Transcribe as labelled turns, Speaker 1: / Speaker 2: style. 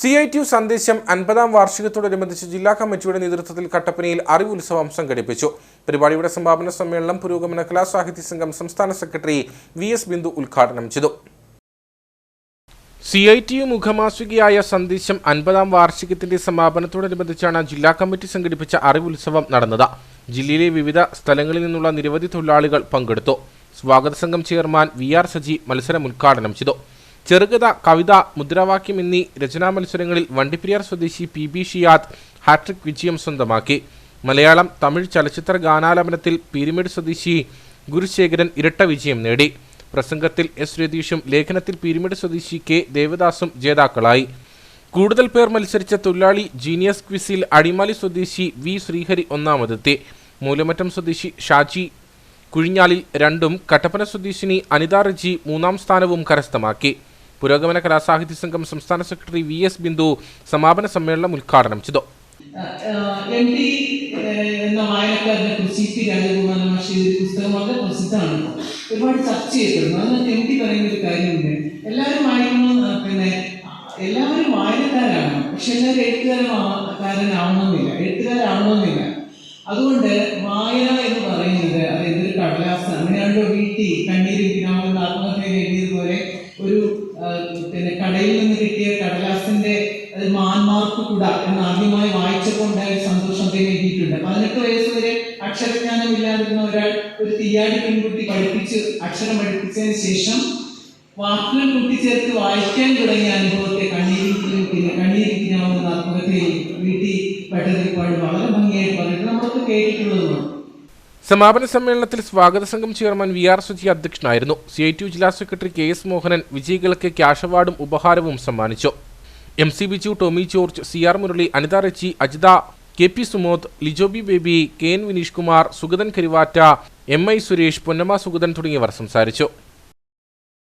Speaker 1: C I T U സന്ദേശം അൻപതാം വാർഷികത്തോടനുബന്ധിച്ച് ജില്ലാ കമ്മിറ്റിയുടെ നേതൃത്വത്തിൽ കട്ടപ്പനയിൽ അറിവുത്സവം സംഘടിപ്പിച്ചു. പരിപാടിയുടെ സമാപന സമ്മേളനം പുരോഗമന കലാസാഹിത്യ സംഘം സംസ്ഥാന സെക്രട്ടറി വി എസ് ബിന്ദു ഉദ്ഘാടനം ചെയ്തു. സി ഐ ടി യു മുഖമാസികയായ സന്ദേശം അൻപതാം വാർഷികത്തിന്റെ സമാപനത്തോടനുബന്ധിച്ചാണ് ജില്ലാ കമ്മിറ്റി സംഘടിപ്പിച്ച അറിവുത്സവം നടന്നത്. ജില്ലയിലെ വിവിധ സ്ഥലങ്ങളിൽ നിന്നുള്ള നിരവധി തൊഴിലാളികൾ പങ്കെടുത്തു. സ്വാഗത സംഘം ചെയർമാൻ വി ആർ സജി മത്സരം ഉദ്ഘാടനം ചെയ്തു. ചെറുകഥ കവിത മുദ്രാവാക്യം എന്നീ രചനാ മത്സരങ്ങളിൽ വണ്ടിപ്പെരിയാർ സ്വദേശി പി ബി ഷിയാദ് ഹാട്രിക് വിജയം സ്വന്തമാക്കി. മലയാളം തമിഴ് ചലച്ചിത്ര ഗാനാലാപനത്തിൽ പീരിമേഡ് സ്വദേശി ഗുരുശേഖരൻ ഇരട്ട വിജയം നേടി. പ്രസംഗത്തിൽ എസ് രതീഷും ലേഖനത്തിൽ പീരിമേഡ് സ്വദേശി കെ ദേവദാസും ജേതാക്കളായി. കൂടുതൽ പേർ മത്സരിച്ച തൊഴിലാളി ജീനിയസ് ക്വിസിൽ അടിമാലി സ്വദേശി വി ശ്രീഹരി ഒന്നാമതെത്തി. മൂലമറ്റം സ്വദേശി ഷാജി കുഴിഞ്ഞാലിൽ രണ്ടും കട്ടപ്പന സ്വദേശിനി അനിത റജി മൂന്നാം സ്ഥാനവും കരസ്ഥമാക്കി. പുരോഗമന കലാസാഹിത്യ സംഘം സംസ്ഥാന സെക്രട്ടറി വി എസ് ബിന്ദു സമാപന സമ്മേളനം ഉദ്ഘാടനം ചെയ്തു.
Speaker 2: എം ടി എന്ന വായനക്കാരനെ കുറിച്ച് പി രാജകുമാരൻ മാഷി ഒരു പുസ്തകം വളരെ പ്രസിദ്ധമാണ്. ഒരുപാട് ചർച്ച ചെയ്യപ്പെടുന്നു അതിനകത്ത് എം ടി പറയുന്ന ഒരു കാര്യമുണ്ട്. എല്ലാവരും വായിക്കണം പിന്നെ എല്ലാവരും വായനക്കാരാണ്. പക്ഷെ എല്ലാവരും എഴുത്തുകാരനാവണമെന്നില്ല. എഴുത്തുകാരാവണമെന്നില്ല. അതുകൊണ്ട് വായന എന്ന് പറയുന്നത് അത് എന്തൊരു കടലാസ് അങ്ങനെയാണല്ലോ വീട്ടി കണ്ണീരും പിന്നാമെന്ന് ആത്മഹത്യ എഴുതിയതുപോലെ കടലാസിന്റെ അത് മാൻമാർക്ക് കൂട എന്ന് ആദ്യമായി വായിച്ചപ്പോൾ ഉണ്ടായ സന്തോഷം അദ്ദേഹം എഴുതിയിട്ടുണ്ട്. പതിനെട്ട് വയസ്സ് വരെ അക്ഷരജ്ഞാനം ഇല്ലാതിരുന്ന ഒരാൾ ഒരു തീയാടി പെൺകുട്ടി പഠിപ്പിച്ച് അക്ഷരം പഠിപ്പിച്ചതിന് ശേഷം വാക്കുകൾ കൂട്ടിച്ചേർത്ത് വായിക്കാൻ തുടങ്ങിയ അനുഭവത്തെ കണ്ണീരിക്കുന്ന കണ്ണീരിക്കാവുന്ന ആത്മകഥയിൽ വീട്ടിൽ പെട്ടതിരിപ്പാട് വളരെ ഭംഗിയായിട്ട് പറഞ്ഞിട്ട് നമ്മളൊക്കെ കേട്ടിട്ടുള്ളതുമാണ്.
Speaker 1: സമാപന സമ്മേളനത്തിൽ സ്വാഗത സംഘം ചെയർമാൻ വി ആർ സുജി അധ്യക്ഷനായിരുന്നു. സി ഐ ടി യു ജില്ലാ സെക്രട്ടറി കെ എസ് മോഹനൻ വിജയികൾക്ക് ക്യാഷ് അവാർഡും ഉപഹാരവും സമ്മാനിച്ചു. M C Biju Tomy George C R Murali Anitha Rechi Ajitha K P Sumod Lijoby Baby K N Vineesh Kumar Sugathan Karivatta M I Suresh Ponnamma Sugathan തുടങ്ങിയവർ സംസാരിച്ചു.